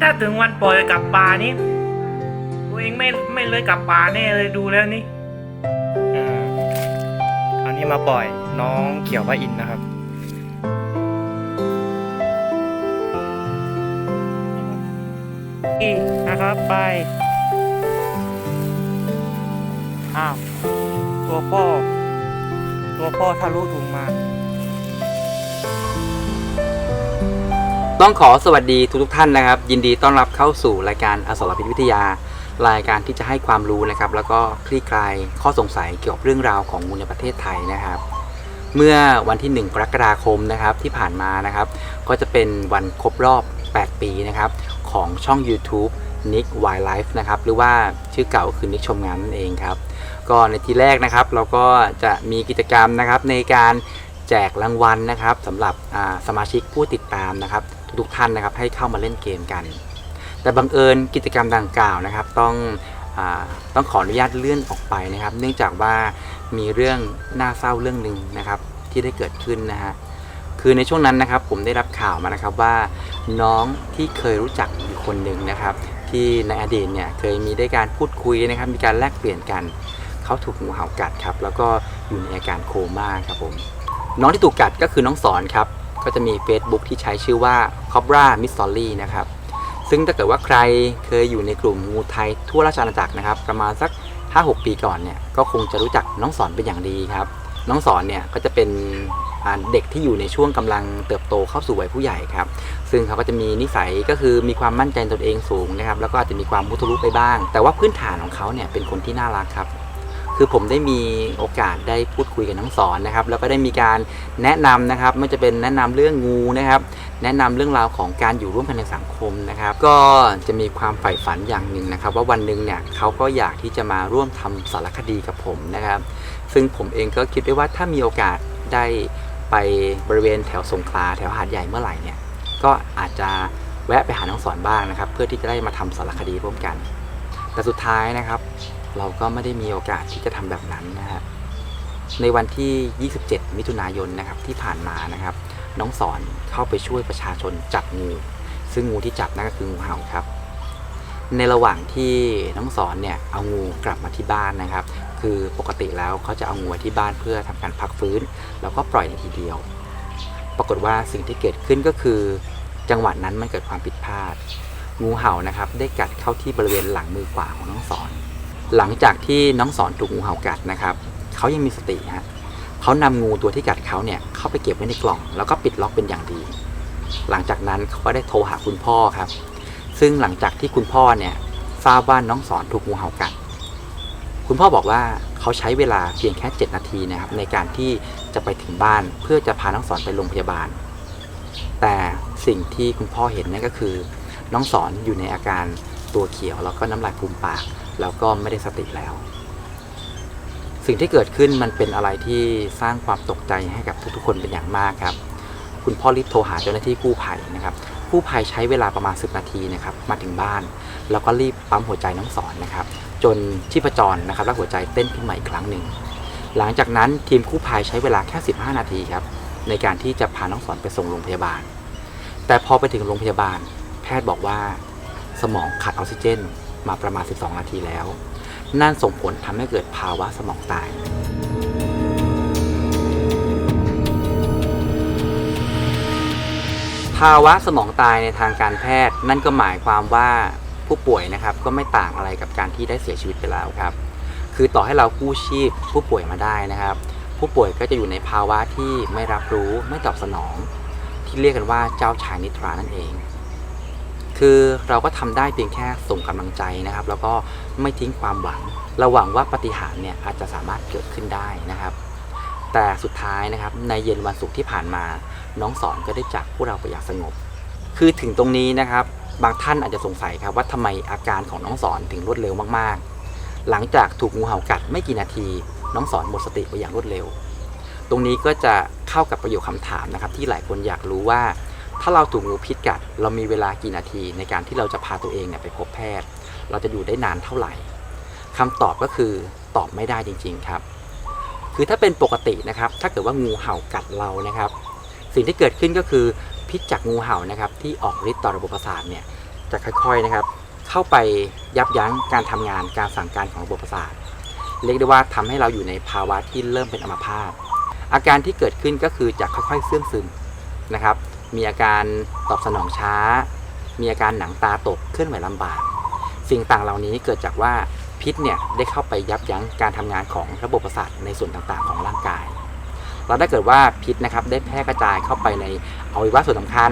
ถ้าถึงวันปล่อยกลับป่านี่ตัวเองไม่ไม่เลยกลับป่าแน่เลยดูแล้วนี่อ่าคราวนี้มาปล่อยน้องเขียวพระอินทร์นะครับอีกนะครับไป อ้าว ตัวพ่อ ตัวพ่อทะลุถุงมา ต้องขอสวัสดีทุกทุกท่านนะครับ ยินดีต้อนรับเข้าสู่รายการอสรพิษวิทยา รายการที่จะให้ความรู้นะครับ แล้วก็คลี่คลายข้อสงสัยเกี่ยวกับเรื่องราวของงูในประเทศไทยนะครับ เมื่อวันที่ 1 กรกฎาคมนะครับที่ผ่านมานะครับ ก็จะเป็นวันครบรอบ 8 ปีนะครับของช่อง YouTube Nick Wildlife นะครับหรือว่าชื่อเก่าคือนิกชมงานนั่นเองครับก็ในทีแรกนะครับเราก็จะมีกิจกรรมนะครับในการแจกรางวัลนะครับสำหรับสมาชิกผู้ติดตามนะครับ ทุกๆท่านนะครับให้เข้ามาเล่นเกมกัน แต่บังเอิญกิจกรรมดังกล่าวนะครับ ต้องอต้องขออนุญาตเลื่อนออกไปนะครับ เนื่องจากว่ามีเรื่องน่าเศร้าเรื่องหนึ่งนะครับที่ได้เกิดขึ้นนะฮะคือในช่วงนั้นนะครับผมได้รับข่าวมานะครับว่าน้องที่เคยรู้จักอยู่คนหนึ่งนะครับ ที่ในอดีตเนี่ยเคยมีได้การพูดคุยนะครับ มีการแลกเปลี่ยนกันเขาถูกงูเห่ากัดครับแล้วก็อยู่ในอาการโคม่าครับผมน้องที่ถูกกัดก็คือน้องสอนครับ ก็จะมี Facebook ที่ใช้ชื่อว่า Cobra Mystery นะครับ ซึ่งถ้าเกิดว่าใครเคยอยู่ในกลุ่มงูไทยทั่วราชอาณาจักรนะครับ ประมาณสัก 5-6 ปีก่อนเนี่ย ก็คงจะรู้จักน้องสอนเป็นอย่างดีครับ น้องสอนเนี่ยก็จะเป็นเด็กที่อยู่ในช่วงกำลังเติบโตเข้าสู่วัยผู้ใหญ่ครับ ซึ่งเขาก็จะมีนิสัยก็คือมีความมั่นใจตนเองสูงนะครับ แล้วก็อาจจะมีความมุทะลุไปบ้าง แต่ว่าพื้นฐานของเขาเนี่ยเป็นคนที่น่ารักครับ คือผมได้มีโอกาสได้พูดคุยกับน้องสอนนะครับ แล้วก็ได้มีการแนะนำนะครับ ไม่จะเป็นแนะนำเรื่องงูนะครับ แนะนำเรื่องราวของการอยู่ร่วมกันในสังคมนะครับ ก็จะมีความใฝ่ฝันอย่างหนึ่งนะครับ ว่าวันหนึ่งเนี่ยเขาก็อยากที่จะมาร่วมทำสารคดีกับผมนะครับ ซึ่งผมเองก็คิดไว้ว่าถ้ามีโอกาสได้ไปบริเวณแถวสงขลาแถวหาดใหญ่เมื่อไหร่เนี่ยก็อาจจะแวะไปหาน้องสอนบ้างนะครับ เพื่อที่จะได้มาทำสารคดีร่วมกัน แต่สุดท้ายนะครับ เราก็ไม่ได้มีโอกาสที่จะทำแบบนั้นนะฮะในวันที่ 27 มิถุนายนนะครับที่ผ่านมานะครับ น้องสอนเข้าไปช่วยประชาชนจับงูซึ่งงูที่จับนั่นก็คืองูเห่าครับ ในระหว่างที่น้องสอนเนี่ยเอางูกลับมาที่บ้านนะครับ คือปกติแล้วเขาจะเอางูที่บ้านเพื่อทำการพักฟื้น แล้วก็ปล่อยในทีเดียว ปรากฏว่าสิ่งที่เกิดขึ้นก็คือ จังหวะนั้นมันเกิดความผิดพลาด งูเห่านะครับ ได้กัดเข้าที่บริเวณหลังมือขวาของน้องสอน หลังจากที่น้องสอนถูกงูเห่ากัดนะครับเขายังมีสติฮะเขานำงูตัวที่กัดเขาเนี่ยเข้าไปเก็บไว้ในกล่อง แล้วก็ปิดล็อกเป็นอย่างดี หลังจากนั้นเขาก็ได้โทรหาคุณพ่อครับ ซึ่งหลังจากที่คุณพ่อเนี่ยทราบว่าน้องสอนถูกงูเห่ากัด คุณพ่อบอกว่าเขาใช้เวลาเพียงแค่ 7 นาทีนะครับในการที่จะไปถึงบ้านเพื่อจะพาน้องสอนไปโรงพยาบาล แต่สิ่งที่คุณพ่อเห็นนั่นก็คือ น้องสอนอยู่ในอาการตัวเขียวแล้วก็น้ำลายฟูมปาก แล้วก็ไม่ได้สติแล้ว สิ่งที่เกิดขึ้นมันเป็นอะไรที่สร้างความตกใจให้กับทุกๆ คนเป็นอย่างมากครับ คุณพ่อรีบโทรหาเจ้าหน้าที่กู้ภัยนะครับกู้ภัยใช้เวลาประมาณ 10 นาทีนะครับมาถึงบ้าน แล้วก็รีบปั๊มหัวใจน้องสอนนะครับ จนชีพจรนะครับและหัวใจเต้นขึ้นใหมาอีกครั้งหนึ่งหลังจากนั้นทีมกู้ภัยใช้เวลาแค่ 15 นาทีครับในการที่จะพาน้องสอนไปส่งโรงพยาบาล แต่พอไปถึงโรงพยาบาล แพทย์บอกว่า สมองขาดออกซิเจน มาประมาณ 12 นาทีแล้ว นั่นส่งผลทำให้เกิดภาวะสมองตาย ภาวะสมองตายในทางการแพทย์ นั่นก็หมายความว่าผู้ป่วยนะครับก็ไม่ต่างอะไรกับการที่ได้เสียชีวิตไปแล้วครับ คือต่อให้เรากู้ชีพผู้ป่วยมาได้นะครับ ผู้ป่วยก็จะอยู่ในภาวะที่ไม่รับรู้ไม่ตอบสนอง ที่เรียกกันว่าเจ้าชายนิทรานั่นเอง คือเราก็ทำได้เพียงแค่ส่งกำลังใจนะครับ แล้วก็ไม่ทิ้งความหวังเราหวังว่าปาฏิหารย์เนี่ยอาจจะสามารถเกิดขึ้นได้นะครับ แต่สุดท้ายนะครับในเย็นวันศุกร์ที่ผ่านมา น้องสอนก็ได้จากพวกเราไปอย่างสงบ คือถึงตรงนี้นะครับ บางท่านอาจจะสงสัยครับว่าทำไมอาการของน้องสอนถึงรวดเร็วมากๆ หลังจากถูกงูเห่ากัดไม่กี่นาที น้องสอนหมดสติไปอย่างรวดเร็ว ตรงนี้ก็จะเข้ากับประโยคคำถามนะครับ ที่หลายคนอยากรู้ว่า ถ้าเราถูกงูพิษกัด เรามีเวลากี่นาทีในการที่เราจะพาตัวเองเนี่ยไปพบแพทย์ เราจะอยู่ได้นานเท่าไหร่คำตอบก็คือตอบไม่ได้จริง ๆครับ คือถ้าเป็นปกตินะครับ ถ้าเกิดว่างูเห่ากัดเรานะครับ สิ่งที่เกิดขึ้นก็คือพิษจากงูเห่านะครับ ที่ออกฤทธิ์ต่อระบบประสาทเนี่ยจะค่อยๆนะครับ เข้าไปยับยั้งการทำงานการสั่งการของระบบประสาทเรียกได้ว่าทำให้เราอยู่ในภาวะที่เริ่มเป็นอัมพาตอาการที่เกิดขึ้นก็คือจะค่อยๆเสื่องซึมนะครับ มีอาการตอบสนองช้า มีอาการหนังตาตกเคลื่อนไหวลำบาก สิ่งต่างเหล่านี้เกิดจากว่าพิษเนี่ยได้เข้าไปยับยั้งการทำงานของระบบประสาทในส่วนต่างๆ ของร่างกายแล้วถ้าเกิดว่าพิษนะครับได้แพร่กระจายเข้าไปในอวัยวะส่วนสำคัญ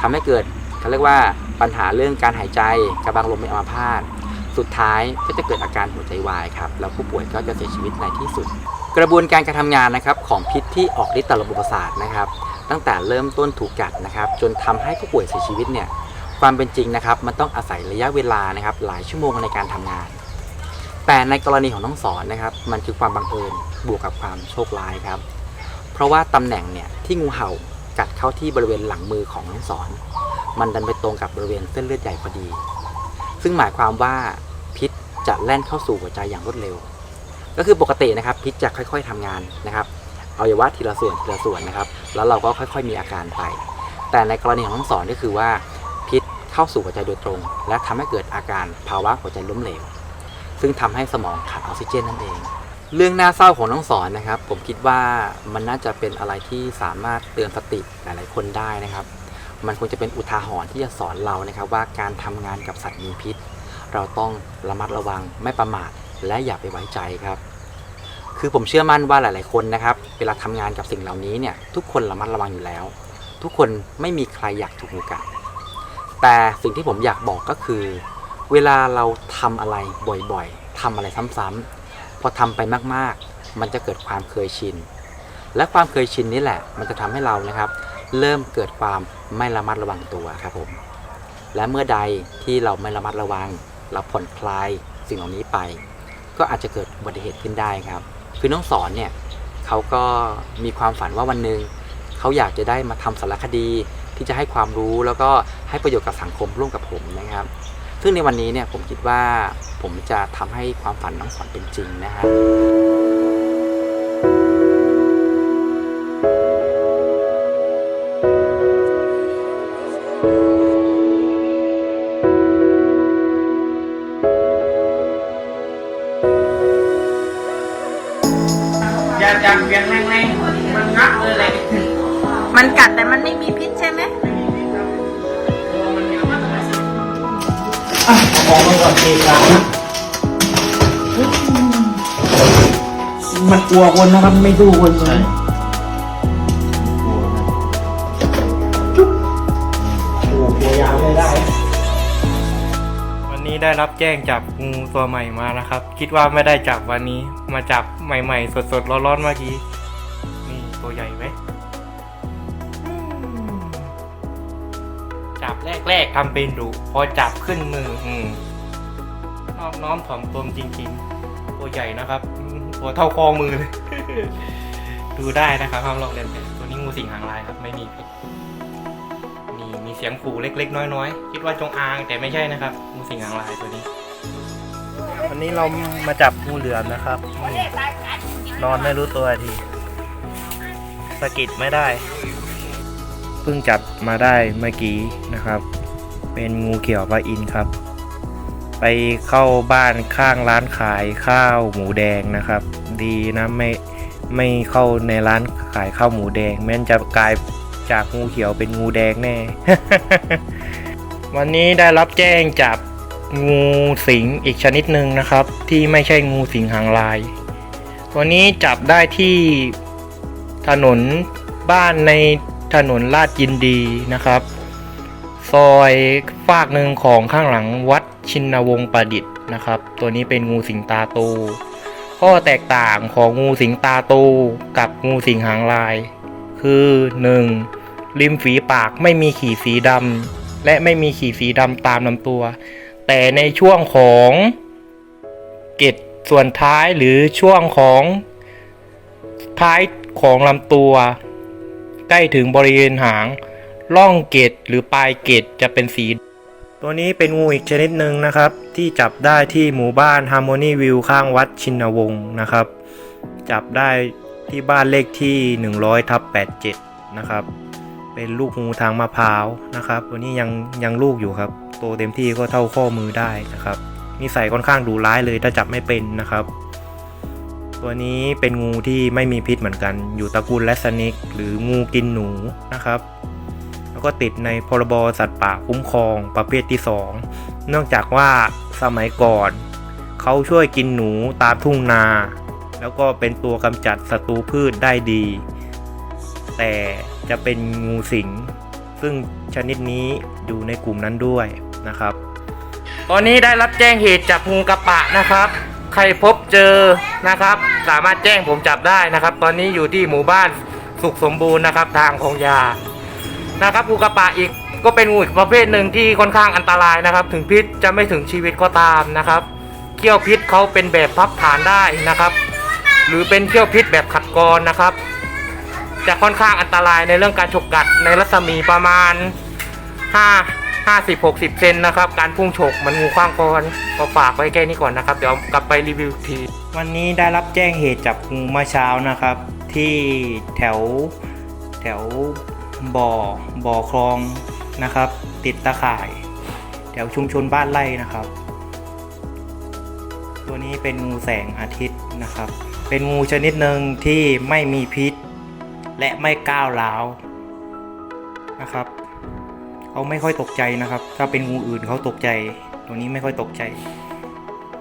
ทำให้เกิดเขาเรียกว่าปัญหาเรื่องการหายใจกระบังลมเป็นอัมพาตสุดท้ายก็จะเกิดอาการหัวใจวายครับแล้วผู้ป่วยก็จะเสียชีวิตในที่สุด กระบวนการการทำงานนะครับของพิษที่ออกฤทธิ์ต่อระบบประสาทนะครับ ตั้งแต่เริ่มต้นถูกกัดนะครับ จนทำให้ผู้ป่วยเสียชีวิตเนี่ยความเป็นจริงนะครับ มันต้องอาศัยระยะเวลานะครับ หลายชั่วโมงในการทำงาน แต่ในกรณีของน้องสอนนะครับ มันคือความบังเอิญบวกกับความโชคร้ายครับ เพราะว่าตำแหน่งเนี่ยที่งูเห่ากัดเข้าที่บริเวณหลังมือของน้องสอน มันดันไปตรงกับบริเวณเส้นเลือดใหญ่พอดี ซึ่งหมายความว่าพิษจะแล่นเข้าสู่หัวใจอย่างรวดเร็ว ก็คือปกตินะครับ พิษจะค่อย ๆทำงานนะครับอวัยวะทีละส่วนทีละส่วนนะครับ แล้วเราก็ค่อย ๆ มีอาการไป แต่ในกรณีของน้องสอนก็คือว่าพิษเข้าสู่หัวใจโดยตรง และทำให้เกิดอาการภาวะหัวใจล้มเหลว ซึ่งทำให้สมองขาดออกซิเจนนั่นเอง เรื่องน่าเศร้าของน้องสอนนะครับ ผมคิดว่ามันน่าจะเป็นอะไรที่สามารถเตือนสติหลายๆคนได้นะครับ มันควรจะเป็นอุทาหรณ์ที่จะสอนเรานะครับว่าการทำงานกับสัตว์มีพิษ เราต้องระมัดระวังไม่ประมาทและอย่าไปไว้ใจครับ คือผมเชื่อมั่นว่าหลาย ๆ คนนะครับ เวลาทำงานกับสิ่งเหล่านี้เนี่ย ทุกคนระมัดระวังอยู่แล้ว ทุกคนไม่มีใครอยากถูกงูกัดแต่สิ่งที่ผมอยากบอกก็คือ เวลาเราทำอะไรบ่อย ๆทำอะไรซ้ำๆพอทำไปมาก ๆ มันจะเกิดความเคยชิน และความเคยชินนี่แหละ มันจะทำให้เรานะครับ เริ่มเกิดความไม่ระมัดระวังตัวครับผม และเมื่อใดที่เราไม่ระมัดระวัง เราผ่อนคลายสิ่งเหล่านี้ไป ก็อาจจะเกิดอุบัติเหตุขึ้นได้ครับ คือน้องสอนเนี่ยเขาก็มีความฝันว่าวันหนึ่งเขาอยากจะได้มาทำสารคดีที่จะให้ความรู้แล้วก็ให้ประโยชน์กับสังคมร่วมกับผมนะครับ ซึ่งในวันนี้เนี่ยผมคิดว่าผมจะทำให้ความฝันน้องสอนเป็นจริงนะครับ ย่จับเสียงแรงๆมันงับเลยเละมันกัดแต่มันไม่มีพิษใช่ไหมมองมันก่อนทีครับมันกลัวคนนะครับไม่ดูคนเล ได้รับแจ้งจับงูตัวใหม่มานะครับ คิดว่าไม่ได้จับวันนี้ มาจับใหม่ๆ สดๆ ร้อนๆเมื่อกี้ นี่ตัวใหญ่ไหมอืมจับแรกๆทำเป็นดุพอจับขึ้นมือ อืมนอบน้อมถ่อมตนจริงๆ ตัวใหญ่นะครับอืมตัวเท่าคอมือเลยดูได้นะครับห้ามลองเล่นแบบตัวนี้งูสิงหางลายครับ ไม่มีพิษมีมีเสียงขู่เล็กๆ น้อยๆ คิดว่าจงอางแต่ไม่ใช่นะครับงูสิงหางลายตัวนี้ วันนี้เรามาจับงูเหลือมนะครับ นอนไม่รู้ตัวทีสะกิดไม่ได้ เพิ่งจับมาได้เมื่อกี้นะครับ เป็นงูเขียวพระอินครับ ไปเข้าบ้านข้างร้านขายข้าวหมูแดงนะครับ ดีนะไม่ไม่เข้าในร้านขายข้าวหมูแดงแม้นจะกลาย จากงูเขียวเป็นงูแดงแน่ วันนี้ได้รับแจ้งจับงูสิงอีกชนิดหนึ่งนะครับ ที่ไม่ใช่งูสิงหางลายวันนี้จับได้ที่ถนนบ้านในถนนลาดยินดีนะครับ ซอยฝากหนึ่งของข้างหลังวัดชินวงศ์ประดิษฐ์นะครับ ตัวนี้เป็นงูสิงตาโตข้อแตกต่างของงูสิงตาโตกับงูสิงหางลาย คือ 1. ริมฝีปากไม่มีขีดสีดำและไม่มีขีดสีดำตามลำตัว แต่ในช่วงของเกล็ดส่วนท้ายหรือช่วงของท้ายของลำตัว ใกล้ถึงบริเวณหางร่องเกตหรือปลายเกตจะเป็นสี ตัวนี้เป็นงูอีกชนิดหนึ่งนะครับ ที่จับได้ที่หมู่บ้าน Harmony View ข้างวัดชินวงศ์นะครับ จับได้ที่บ้านเลขที่ 100ทับ87 นะครับ เป็นลูกงูทางมะพร้าวนะครับตัวนี้ยังยังลูกอยู่ครับ โตเต็มที่ก็เท่าข้อมือได้นะครับนิสัยค่อนข้างดุร้ายเลยถ้าจับไม่เป็นนะครับ ตัวนี้เป็นงูที่ไม่มีพิษเหมือนกัน อยู่ตระกูลแรสนิกหรืองูกินหนูนะครับ แล้วก็ติดในพรบสัตว์ป่าคุ้มครองประเภทที่ 2 เนื่องจากว่าสมัยก่อน เขาช่วยกินหนูตามทุ่งนา แล้วก็เป็นตัวกำจัดศัตรูพืชได้ดี แต่ จะเป็นงูสิง ซึ่งชนิดนี้อยู่ในกลุ่มนั้นด้วยนะครับ ตอนนี้ได้รับแจ้งเหตุจับงูกระปะนะครับ ใครพบเจอนะครับ สามารถแจ้งผมจับได้นะครับ ตอนนี้อยู่ที่หมู่บ้านสุขสมบูรณ์นะครับ ทางของยานะครับงูกระปะอีกก็เป็นงูอีกประเภทหนึ่งที่ค่อนข้างอันตรายนะครับ ถึงพิษจะไม่ถึงชีวิตก็ตามนะครับเขี้ยวพิษเขาเป็นแบบพับฐานได้นะครับ หรือเป็นเขี้ยวพิษแบบขัดกรนะครับ จะค่อนข้างอันตรายในเรื่องการฉกกัดในรัศมีประมาณ 5 50 60 เซนนะครับ การพุ่งฉกมันงูขว้างกรก็ฝากไว้แค่นี้ก่อนนะครับ เดี๋ยวกลับไปรีวิวที วันนี้ได้รับแจ้งเหตุจับงูเมื่อเช้านะครับ ที่แถวแถวบ่อบ่อคลองนะครับ ติดตะข่าย แถวชุมชนบ้านไร่นะครับ ตัวนี้เป็นงูแสงอาทิตย์นะครับ เป็นงูชนิดหนึ่งที่ไม่มีพิษ และไม่ก้าวร้าวนะครับเขาไม่ค่อยตกใจนะครับ ถ้าเป็นงูอื่นเขาตกใจ ตัวนี้ไม่ค่อยตกใจ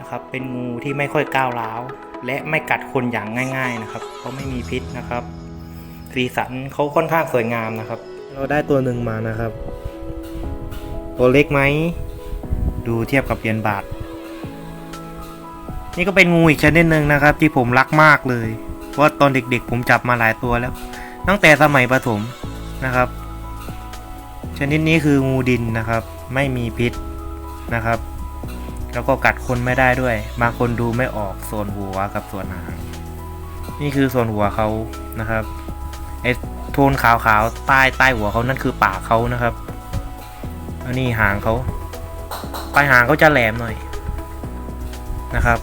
นะครับ เป็นงูที่ไม่ค่อยก้าวร้าว และไม่กัดคนอย่างง่าย ๆนะครับเขาไม่มีพิษนะครับ สีสันเขาค่อนข้างสวยงามนะครับ เราได้ตัวหนึ่งมานะครับ ตัวเล็กไหม ดูเทียบกับเหรียญบาท นี่ก็เป็นงูอีกชนิดหนึ่งนะครับ ที่ผมรักมากเลย เพราะตอนเด็กๆ ผมจับมาหลายตัวแล้ว ตั้งแต่สมัยประถมนะครับ ชนิดนี้คืองูดินนะครับ ไม่มีพิษนะครับ แล้วก็กัดคนไม่ได้ด้วย บางคนดูไม่ออกส่วนหัวกับส่วนหางนี่คือส่วนหัวเขานะครับไอโทนขาวๆใต้ใต้หัวเขานั่นคือปากเขานะครับอันนี้หางเขาปลายหางเขาจะแหลมหน่อยนะครับ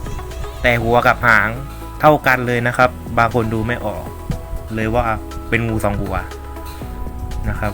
แต่หัวกับหางเท่ากันเลยนะครับ บางคนดูไม่ออก เลยว่าเป็นงูสองหัวนะครับ